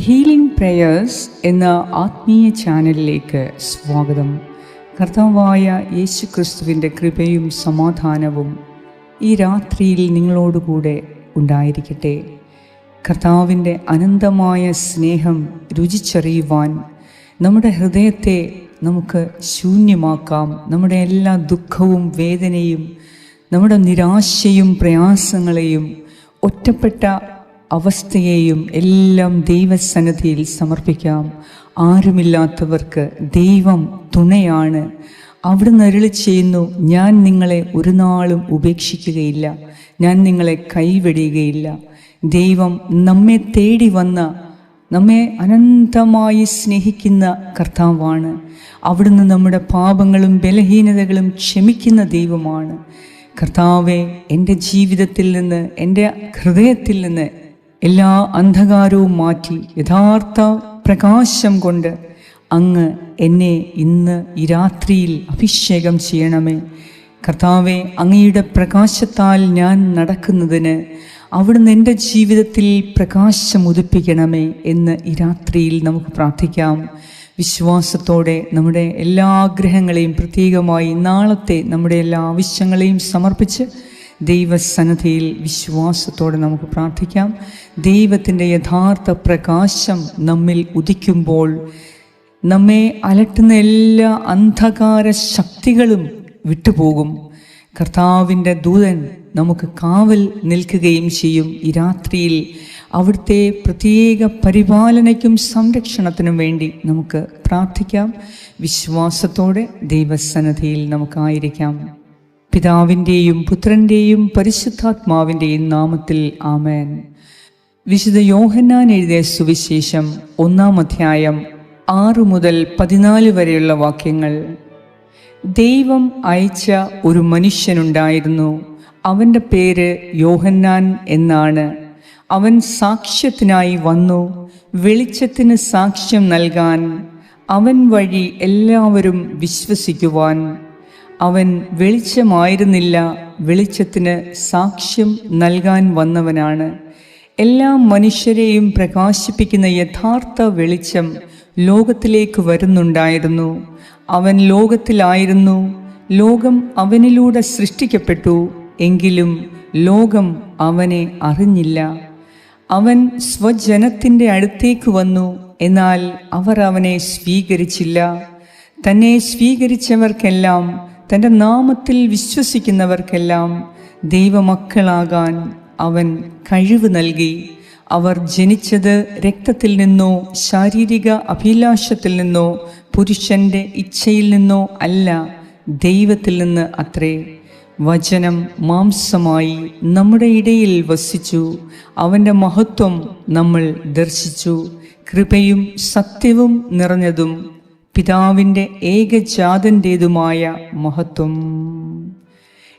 Healing prayers എന്ന ആത്മീയ ചാനലിലേക്ക് സ്വാഗതം. കർത്താവായ യേശു ക്രിസ്തുവിന്റെ കൃപയും സമാധാനവും ഈ രാത്രിയിൽ നിങ്ങളോടുകൂടെ ഉണ്ടായിരിക്കട്ടെ. കർത്താവിന്റെ അനന്തമായ സ്നേഹം രുചിച്ചറിയുവാൻ നമ്മുടെ ഹൃദയത്തെ നമുക്ക് ശൂന്യമാക്കാം. നമ്മുടെ എല്ലാ ദുഃഖവും വേദനയും നമ്മുടെ നിരാശയും പ്രയാസങ്ങളെയും ഒറ്റപ്പെട്ട അവസ്ഥയെയും എല്ലാം ദൈവസന്നിധിയിൽ സമർപ്പിക്കാം. ആരുമില്ലാത്തവർക്ക് ദൈവം തുണയാണ്. അവിടുന്ന് അരുളി ചെയ്യുന്നു ഞാൻ നിങ്ങളെ ഒരു നാളും ഉപേക്ഷിക്കുകയില്ല. ഞാൻ നിങ്ങളെ കൈവെടിയുകയില്ല ദൈവം നമ്മെ തേടി വന്ന നമ്മെ അനന്തമായി സ്നേഹിക്കുന്ന കർത്താവാണ്. അവിടുന്ന് നമ്മുടെ പാപങ്ങളും ബലഹീനതകളും ക്ഷമിക്കുന്ന ദൈവമാണ്. കർത്താവെ എന്റെ ജീവിതത്തിൽ നിന്ന് എന്റെ ഹൃദയത്തിൽ നിന്ന് എല്ലാ അന്ധകാരവും മാറ്റി യഥാർത്ഥ പ്രകാശം കൊണ്ട് അങ്ങ് എന്നെ ഇന്ന് ഈ രാത്രിയിൽ അഭിഷേകം ചെയ്യണമേ. കർത്താവെ അങ്ങയുടെ പ്രകാശത്താൽ ഞാൻ നടക്കുന്നതിന് അവിടുന്ന് എന്റെ ജീവിതത്തിൽ പ്രകാശം ഉദിപ്പിക്കണമേ എന്ന് ഈ രാത്രിയിൽ നമുക്ക് പ്രാർത്ഥിക്കാം. വിശ്വാസത്തോടെ നമ്മുടെ എല്ലാ ആഗ്രഹങ്ങളെയും പ്രത്യേകമായി നാളത്തെ നമ്മുടെ എല്ലാ ആവശ്യങ്ങളെയും സമർപ്പിച്ച് ദൈവസന്നദ്ധിയിൽ വിശ്വാസത്തോടെ നമുക്ക് പ്രാർത്ഥിക്കാം. ദൈവത്തിന്റെ യഥാർത്ഥ പ്രകാശം നമ്മിൽ ഉദിക്കുമ്പോൾ നമ്മെ അലട്ടുന്ന എല്ലാ അന്ധകാര ശക്തികളും വിട്ടുപോകും. കർത്താവിന്റെ ദൂതൻ നമുക്ക് കാവൽ നിൽക്കുകയും ചെയ്യും ഈ രാത്രിയിൽ. അവിടുത്തെ പ്രത്യേക പരിപാലനയ്ക്കും സംരക്ഷണത്തിനും വേണ്ടി നമുക്ക് പ്രാർത്ഥിക്കാം. വിശ്വാസത്തോടെ ദൈവസന്നദ്ധിയിൽ നമുക്കായിരിക്കാം. പിതാവിന്റെയും പുത്രന്റെയും പരിശുദ്ധാത്മാവിന്റെയും നാമത്തിൽ ആമേൻ. വിശുദ്ധ യോഹന്നാൻ എഴുതിയ സുവിശേഷം ഒന്നാം അധ്യായം ആറു മുതൽ പതിനാല് വരെയുള്ള വാക്യങ്ങൾ. ദൈവം അയച്ച ഒരു മനുഷ്യനുണ്ടായിരുന്നു. അവന്റെ പേര് യോഹന്നാൻ എന്നാണ്. അവൻ സാക്ഷ്യത്തിനായി വന്നു. വെളിച്ചത്തിന് സാക്ഷ്യം നൽകാൻ അവൻ വഴി എല്ലാവരും വിശ്വസിക്കുവാൻ അവൻ വെളിച്ചമായിരുന്നില്ല. വെളിച്ചത്തിന് സാക്ഷ്യം നൽകാൻ വന്നവനാണ്. എല്ലാ മനുഷ്യരെയും പ്രകാശിപ്പിക്കുന്ന യഥാർത്ഥ വെളിച്ചം ലോകത്തിലേക്ക് വരുന്നുണ്ടായിരുന്നു. അവൻ ലോകത്തിലായിരുന്നു. ലോകം അവനിലൂടെ സൃഷ്ടിക്കപ്പെട്ടു. എങ്കിലും ലോകം അവനെ അറിഞ്ഞില്ല. അവൻ സ്വജനത്തിന്റെ അടുത്തേക്ക് വന്നു. എന്നാൽ അവർ അവനെ സ്വീകരിച്ചില്ല. തന്നെ സ്വീകരിച്ചവർക്കെല്ലാം തന്റെ നാമത്തിൽ വിശ്വസിക്കുന്നവർക്കെല്ലാം ദൈവമക്കളാകാൻ അവൻ കഴിവ് നൽകി. അവർ ജനിച്ചത് രക്തത്തിൽ നിന്നോ ശാരീരിക അഭിലാഷത്തിൽ നിന്നോ പുരുഷന്റെ ഇച്ഛയിൽ നിന്നോ അല്ല ദൈവത്തിൽ നിന്ന് അത്രേ. വചനം മാംസമായി നമ്മുടെ ഇടയിൽ വസിച്ചു. അവന്റെ മഹത്വം നമ്മൾ ദർശിച്ചു. കൃപയും സത്യവും നിറഞ്ഞതും പിതാവിന്റെ ഏകജാതന്റേതുമായ മഹത്വം.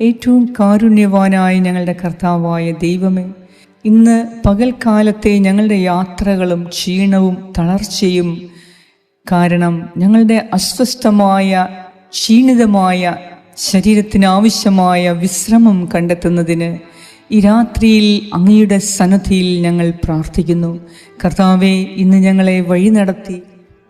ഏറ്റവും കാരുണ്യവാനായ ഞങ്ങളുടെ കർത്താവായ ദൈവമേ ഇന്ന് പകൽക്കാലത്തെ ഞങ്ങളുടെ യാത്രകളും ക്ഷീണവും തളർച്ചയും കാരണം ഞങ്ങളുടെ അസ്വസ്ഥമായ ക്ഷീണിതമായ ശരീരത്തിനാവശ്യമായ വിശ്രമം കണ്ടെത്തുന്നതിന് ഈ രാത്രിയിൽ അങ്ങയുടെ സന്നദ്ധിയിൽ ഞങ്ങൾ പ്രാർത്ഥിക്കുന്നു. കർത്താവെ ഇന്ന് ഞങ്ങളെ വഴി നടത്തി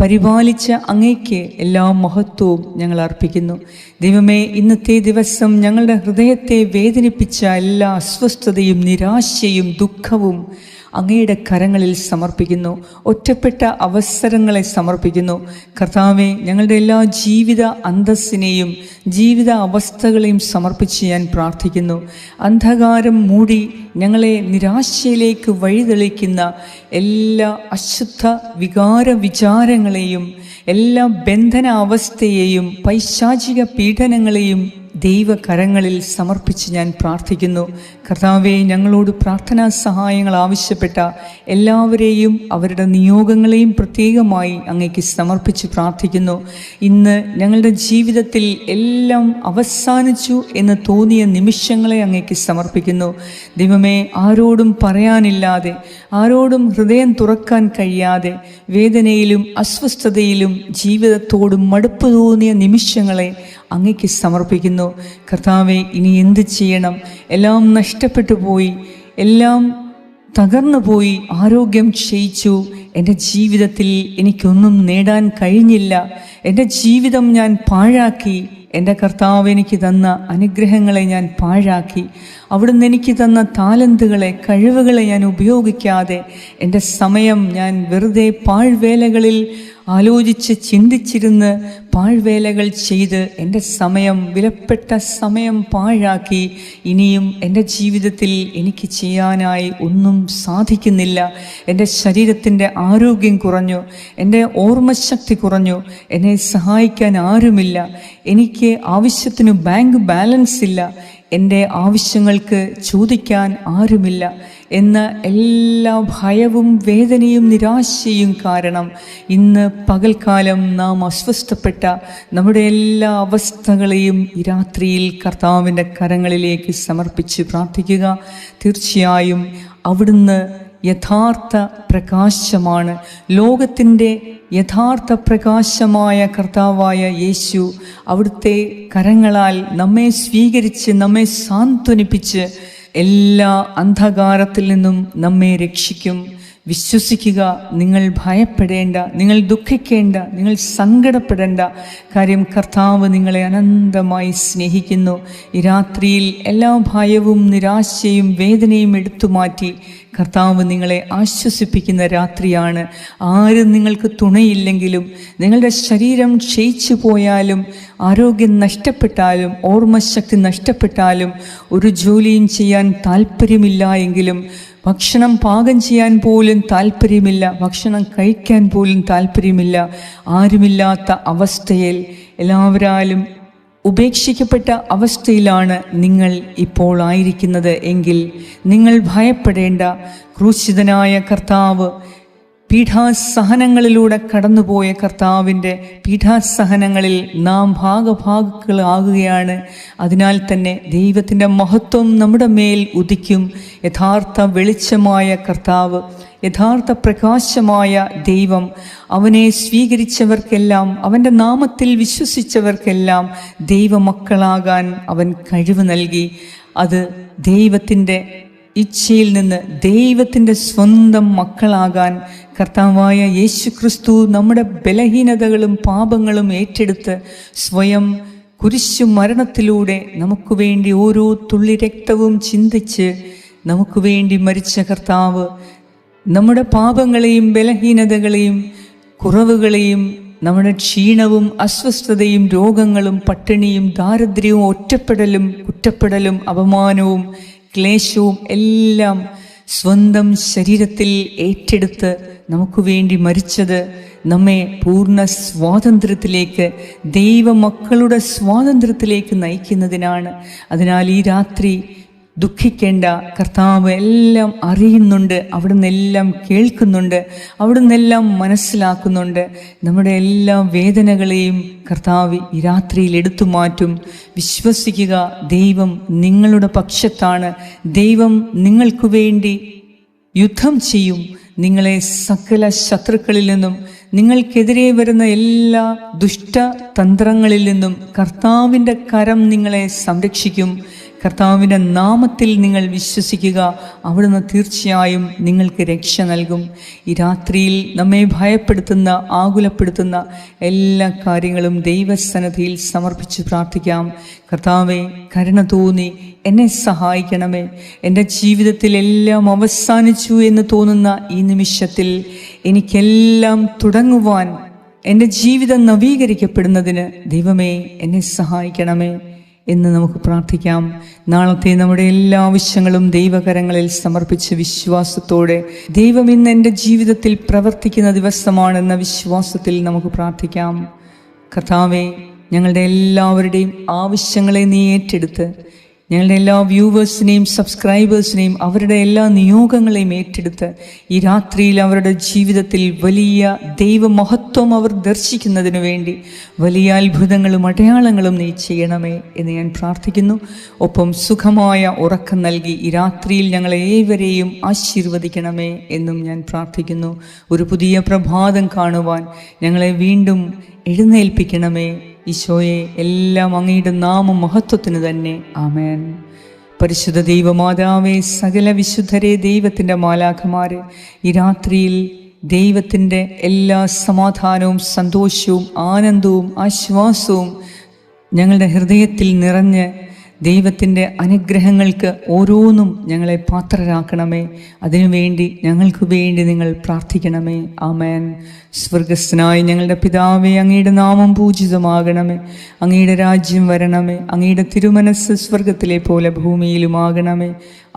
പരിപാലിച്ച അങ്ങയ്ക്ക് എല്ലാ മഹത്വവും ഞങ്ങൾ അർപ്പിക്കുന്നു. ദൈവമേ ഇന്നത്തെ ദിവസം ഞങ്ങളുടെ ഹൃദയത്തെ വേദനിപ്പിച്ച എല്ലാ അസ്വസ്ഥതയും നിരാശയും ദുഃഖവും അങ്ങയുടെ കരങ്ങളിൽ സമർപ്പിക്കുന്നു. ഒറ്റപ്പെട്ട അവസരങ്ങളെ സമർപ്പിക്കുന്നു. കർത്താവെ ഞങ്ങളുടെ എല്ലാ ജീവിത അന്തസ്സിനെയും ജീവിത അവസ്ഥകളെയും സമർപ്പിച്ച് ഞാൻ പ്രാർത്ഥിക്കുന്നു. അന്ധകാരം മൂടി ഞങ്ങളെ നിരാശയിലേക്ക് വഴിതെളിക്കുന്ന എല്ലാ അശുദ്ധ വികാര വിചാരങ്ങളെയും എല്ലാ ബന്ധന അവസ്ഥയെയും പൈശാചിക പീഡനങ്ങളെയും ദൈവകരങ്ങളിൽ സമർപ്പിച്ച് ഞാൻ പ്രാർത്ഥിക്കുന്നു. കർത്താവെ ഞങ്ങളോട് പ്രാർത്ഥനാ സഹായങ്ങൾ ആവശ്യപ്പെട്ട എല്ലാവരെയും അവരുടെ നിയോഗങ്ങളെയും പ്രത്യേകമായി അങ്ങേക്ക് സമർപ്പിച്ച് പ്രാർത്ഥിക്കുന്നു. ഇന്ന് ഞങ്ങളുടെ ജീവിതത്തിൽ എല്ലാം അവസാനിച്ചു എന്ന് തോന്നിയ നിമിഷങ്ങളെ അങ്ങേക്ക് സമർപ്പിക്കുന്നു. ദൈവമേ ആരോടും പറയാനില്ലാതെ ആരോടും ഹൃദയം തുറക്കാൻ കഴിയാതെ വേദനയിലും അസ്വസ്ഥതയിലും ജീവിതത്തോടും മടുപ്പ് തോന്നിയ നിമിഷങ്ങളെ അങ്ങയ്ക്ക് സമർപ്പിക്കുന്നു. കർത്താവെ ഇനി എന്ത് ചെയ്യണം? എല്ലാം നഷ്ടപ്പെട്ടു പോയി. എല്ലാം തകർന്നു പോയി. ആരോഗ്യം ക്ഷയിച്ചു. എന്റെ ജീവിതത്തിൽ എനിക്കൊന്നും നേടാൻ കഴിഞ്ഞില്ല. എന്റെ ജീവിതം ഞാൻ പാഴാക്കി. എന്റെ കർത്താവ് എനിക്ക് തന്ന അനുഗ്രഹങ്ങളെ ഞാൻ പാഴാക്കി. അവിടുന്ന് എനിക്ക് തന്ന താലന്തുകളെ കഴിവുകളെ ഞാൻ ഉപയോഗിക്കാതെ എന്റെ സമയം ഞാൻ വെറുതെ പാഴ്വേലകളിൽ ആലോചിച്ച് ചിന്തിച്ചിരുന്ന് പാഴ്വേലകൾ ചെയ്ത് എന്റെ സമയം വിലപ്പെട്ട സമയം പാഴാക്കി. ഇനിയും എന്റെ ജീവിതത്തിൽ എനിക്ക് ചെയ്യാനായി ഒന്നും സാധിക്കുന്നില്ല. എന്റെ ശരീരത്തിന്റെ ആരോഗ്യം കുറഞ്ഞു. എന്റെ ഓർമ്മശക്തി കുറഞ്ഞു. എന്നെ സഹായിക്കാൻ ആരുമില്ല. എനിക്ക് ആവശ്യത്തിന് ബാങ്ക് ബാലൻസ് ഇല്ല. എന്റെ ആവശ്യങ്ങൾക്ക് ചോദിക്കാൻ ആരുമില്ല എന്ന എല്ലാ ഭയവും വേദനയും നിരാശയും കാരണം ഇന്ന് പകൽക്കാലം നാം അസ്വസ്ഥപ്പെട്ട നമ്മുടെ എല്ലാ അവസ്ഥകളെയും ഈ രാത്രിയിൽ കർത്താവിന്റെ കരങ്ങളിലേക്ക് സമർപ്പിച്ച് പ്രാർത്ഥിക്കുക. തീർച്ചയായും അവിടുന്ന് യഥാർത്ഥ പ്രകാശമാണ്. ലോകത്തിന്റെ യഥാർത്ഥ പ്രകാശമായ കർത്താവായ യേശു അവിടുത്തെ കരങ്ങളാൽ നമ്മെ സ്വീകരിച്ച് നമ്മെ സാന്ത്വനിപ്പിച്ച് എല്ലാ അന്ധകാരത്തിൽ നിന്നും നമ്മെ രക്ഷിക്കും. വിശ്വസിക്കുക നിങ്ങൾ ഭയപ്പെടേണ്ട നിങ്ങൾ ദുഃഖിക്കേണ്ട നിങ്ങൾ സങ്കടപ്പെടേണ്ട കാര്യം കർത്താവ് നിങ്ങളെ അനന്തമായി സ്നേഹിക്കുന്നു. ഈ രാത്രിയിൽ എല്ലാ ഭയവും നിരാശയും വേദനയും എടുത്തു മാറ്റി കർത്താവ് നിങ്ങളെ ആശ്വസിപ്പിക്കുന്ന രാത്രിയാണ്. ആരും നിങ്ങൾക്ക് തുണയില്ലെങ്കിലും നിങ്ങളുടെ ശരീരം ക്ഷയിച്ചു പോയാലും ആരോഗ്യം നഷ്ടപ്പെട്ടാലും ഓർമ്മശക്തി നഷ്ടപ്പെട്ടാലും ഒരു ജോലിയും ചെയ്യാൻ താല്പര്യമില്ല എങ്കിലും ഭക്ഷണം പാകം ചെയ്യാൻ പോലും താല്പര്യമില്ല ഭക്ഷണം കഴിക്കാൻ പോലും താല്പര്യമില്ല ആരുമില്ലാത്ത അവസ്ഥയിൽ എല്ലാവരാലും ഉപേക്ഷിക്കപ്പെട്ട അവസ്ഥയിലാണ് നിങ്ങൾ ഇപ്പോൾ ആയിരിക്കുന്നത് എങ്കിൽ നിങ്ങൾ ഭയപ്പെടേണ്ട ക്രൂശിതനായ കർത്താവ് പീഠാസഹനങ്ങളിലൂടെ കടന്നുപോയ കർത്താവിന്റെ പീഠാസഹനങ്ങളിൽ നാം ഭാഗഭാഗുക്കളാകുകയാണ് അതിനാൽ തന്നെ ദൈവത്തിന്റെ മഹത്വം നമ്മുടെ മേൽ ഉദിക്കും. യഥാർത്ഥ വെളിച്ചമായ കർത്താവ് യഥാർത്ഥ പ്രകാശമായ ദൈവം. അവനെ സ്വീകരിച്ചവർക്കെല്ലാം അവന്റെ നാമത്തിൽ വിശ്വസിച്ചവർക്കെല്ലാം ദൈവമക്കളാകാൻ അവൻ കഴിവ് നൽകി. അത് ദൈവത്തിന്റെ ഇച്ഛയിൽ നിന്ന് ദൈവത്തിന്റെ സ്വന്തം മക്കളാകാൻ കർത്താവായ യേശു ക്രിസ്തു നമ്മുടെ ബലഹീനതകളും പാപങ്ങളും ഏറ്റെടുത്ത് സ്വയം കുരിശു മരണത്തിലൂടെ നമുക്ക് വേണ്ടി ഓരോ തുള്ളി രക്തവും ചിന്തിച്ച് നമുക്ക് വേണ്ടി മരിച്ച കർത്താവ് നമ്മുടെ പാപങ്ങളെയും ബലഹീനതകളെയും കുറവുകളെയും നമ്മുടെ ക്ഷീണവും അസ്വസ്ഥതയും രോഗങ്ങളും പട്ടിണിയും ദാരിദ്ര്യവും ഒറ്റപ്പെടലും കുറ്റപ്പെടലും അപമാനവും ക്ലേശവും എല്ലാം സ്വന്തം ശരീരത്തിൽ ഏറ്റെടുത്ത് നമുക്ക് വേണ്ടി മരിച്ചത് നമ്മെ പൂർണ സ്വാതന്ത്ര്യത്തിലേക്ക് ദൈവമക്കളുടെ സ്വാതന്ത്ര്യത്തിലേക്ക് നയിക്കുന്നതിനാണ്. അതിനാൽ ഈ രാത്രി ദുഃഖിക്കേണ്ട കർത്താവ് എല്ലാം അറിയുന്നുണ്ട് അവിടുന്ന് എല്ലാം കേൾക്കുന്നുണ്ട് അവിടുന്ന് എല്ലാം മനസ്സിലാക്കുന്നുണ്ട്. നമ്മുടെ എല്ലാ വേദനകളെയും കർത്താവ് ഈ രാത്രിയിൽ എടുത്തു മാറ്റും. വിശ്വസിക്കുക ദൈവം നിങ്ങളുടെ പക്ഷത്താണ്. ദൈവം നിങ്ങൾക്ക് വേണ്ടി യുദ്ധം ചെയ്യും. നിങ്ങളെ സകല ശത്രുക്കളിൽ നിന്നും നിങ്ങൾക്കെതിരെ വരുന്ന എല്ലാ ദുഷ്ട തന്ത്രങ്ങളിൽ നിന്നും കർത്താവിന്റെ കരം നിങ്ങളെ സംരക്ഷിക്കും. കർത്താവിന്റെ നാമത്തിൽ നിങ്ങൾ വിശ്വസിക്കുക. അവിടുന്ന് തീർച്ചയായും നിങ്ങൾക്ക് രക്ഷ നൽകും. ഈ രാത്രിയിൽ നമ്മെ ഭയപ്പെടുത്തുന്ന ആകുലപ്പെടുത്തുന്ന എല്ലാ കാര്യങ്ങളും ദൈവസന്നദ്ധിയിൽ സമർപ്പിച്ച് പ്രാർത്ഥിക്കാം. കർത്താവെ കരുണ തോന്നി എന്നെ സഹായിക്കണമേ. എന്റെ ജീവിതത്തിൽ എല്ലാം അവസാനിച്ചു എന്ന് തോന്നുന്ന ഈ നിമിഷത്തിൽ എനിക്കെല്ലാം തുടങ്ങുവാൻ എന്റെ ജീവിതം നവീകരിക്കപ്പെടുന്നതിന് ദൈവമേ എന്നെ സഹായിക്കണമേ. എന്ന് നമുക്ക് പ്രാർത്ഥിക്കാം. നാളത്തെ നമ്മുടെ എല്ലാ ആവശ്യങ്ങളും ദൈവകരങ്ങളിൽ സമർപ്പിച്ച് വിശ്വാസത്തോടെ ദൈവം ഇന്ന് എന്റെ ജീവിതത്തിൽ പ്രവർത്തിക്കുന്ന ദിവസമാണെന്ന വിശ്വാസത്തിൽ നമുക്ക് പ്രാർത്ഥിക്കാം. കർത്താവെ ഞങ്ങളുടെ എല്ലാവരുടെയും ആവശ്യങ്ങളെ നീ ഏറ്റെടുത്ത് ഞങ്ങളുടെ എല്ലാ വ്യൂവേഴ്സിനെയും സബ്സ്ക്രൈബേഴ്സിനെയും അവരുടെ എല്ലാ നിയോഗങ്ങളെയും ഏറ്റെടുത്ത് ഈ രാത്രിയിൽ അവരുടെ ജീവിതത്തിൽ വലിയ ദൈവമഹത്വം അവർ ദർശിക്കുന്നതിന് വേണ്ടി വലിയ അത്ഭുതങ്ങളും അടയാളങ്ങളും നീ ചെയ്യണമേ എന്ന് ഞാൻ പ്രാർത്ഥിക്കുന്നു. ഒപ്പം സുഖമായ ഉറക്കം നൽകി ഈ രാത്രിയിൽ ഞങ്ങളെ ഏവരെയും ആശീർവദിക്കണമേ എന്നും ഞാൻ പ്രാർത്ഥിക്കുന്നു. ഒരു പുതിയ പ്രഭാതം കാണുവാൻ ഞങ്ങളെ വീണ്ടും എഴുന്നേൽപ്പിക്കണമേ ഈശോയെ എല്ലാം അങ്ങയുടെ നാമ മഹത്വത്തിന് തന്നെ. ആമേൻ. പരിശുദ്ധ ദൈവമാതാവേ സകല വിശുദ്ധരെ ദൈവത്തിന്റെ മാലാഖമാരെ ഈ രാത്രിയിൽ ദൈവത്തിന്റെ എല്ലാ സമാധാനവും സന്തോഷവും ആനന്ദവും ആശ്വാസവും ഞങ്ങളുടെ ഹൃദയത്തിൽ നിറഞ്ഞ് ദൈവത്തിന്റെ അനുഗ്രഹങ്ങൾക്ക് ഓരോന്നും ഞങ്ങളെ പാത്രരാക്കണമേ. അതിനുവേണ്ടി ഞങ്ങൾക്ക് വേണ്ടി നിങ്ങൾ പ്രാർത്ഥിക്കണമേ. ആമേൻ. സ്വർഗസ്ഥനായി ഞങ്ങളുടെ പിതാവേ അങ്ങയുടെ നാമം പൂജിതമാകണമേ. അങ്ങയുടെ രാജ്യം വരണമേ. അങ്ങയുടെ തിരുമനസ് സ്വർഗത്തിലെ പോലെ ഭൂമിയിലുമാകണമേ.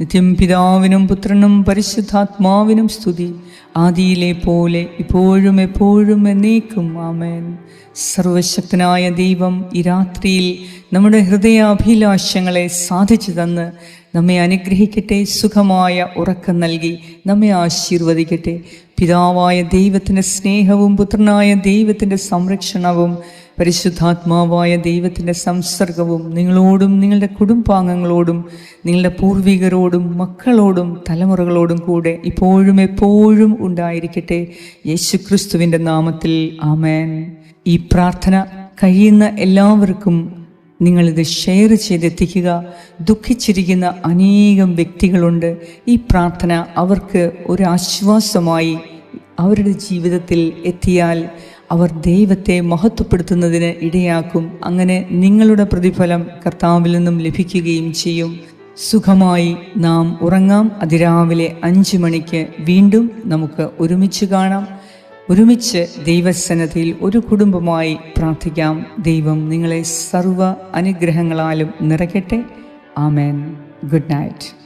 നിത്യം പിതാവിനും പുത്രനും പരിശുദ്ധാത്മാവിനും സ്തുതി. ആദിയിലെ പോലെ ഇപ്പോഴും എപ്പോഴും എന്നേക്കും. ആമേൻ. സർവശക്തനായ ദൈവം ഈ രാത്രിയിൽ നമ്മുടെ ഹൃദയാഭിലാഷങ്ങളെ സാധിച്ചു തന്ന് നമ്മെ അനുഗ്രഹിക്കട്ടെ സുഖമായ ഉറക്കം നൽകി നമ്മെ ആശീർവദിക്കട്ടെ. പിതാവായ ദൈവത്തിന്റെ സ്നേഹവും പുത്രനായ ദൈവത്തിന്റെ സംരക്ഷണവും പരിശുദ്ധാത്മാവായ ദൈവത്തിന്റെ സംസർഗവും നിങ്ങളോടും നിങ്ങളുടെ കുടുംബാംഗങ്ങളോടും നിങ്ങളുടെ പൂർവികരോടും മക്കളോടും തലമുറകളോടും കൂടെ ഇപ്പോഴും എപ്പോഴും ഉണ്ടായിരിക്കട്ടെ. യേശുക്രിസ്തുവിന്റെ നാമത്തിൽ ആമേൻ. ഈ പ്രാർത്ഥന കഴിയുന്ന എല്ലാവർക്കും നിങ്ങളിത് ഷെയർ ചെയ്തെത്തിക്കുക. ദുഃഖിച്ചിരിക്കുന്ന അനേകം വ്യക്തികളുണ്ട്. ഈ പ്രാർത്ഥന അവർക്ക് ഒരു ആശ്വാസമായി അവരുടെ ജീവിതത്തിൽ എത്തിയാൽ അവർ ദൈവത്തെ മഹത്വപ്പെടുത്തുന്നതിന് ഇടയാക്കും. അങ്ങനെ നിങ്ങളുടെ പ്രതിഫലം കർത്താവിൽ നിന്നും ലഭിക്കുകയും ചെയ്യും. സുഖമായി നാം ഉറങ്ങാം. അതിരാവിലെ അഞ്ച് മണിക്ക് വീണ്ടും നമുക്ക് ഒരുമിച്ച് കാണാം. ഒരുമിച്ച് ദൈവസന്നദ്ധിയിൽ ഒരു കുടുംബമായി പ്രാർത്ഥിക്കാം. ദൈവം നിങ്ങളെ സർവ അനുഗ്രഹങ്ങളാലും നിറയ്ക്കട്ടെ. ആമേൻ. Good night.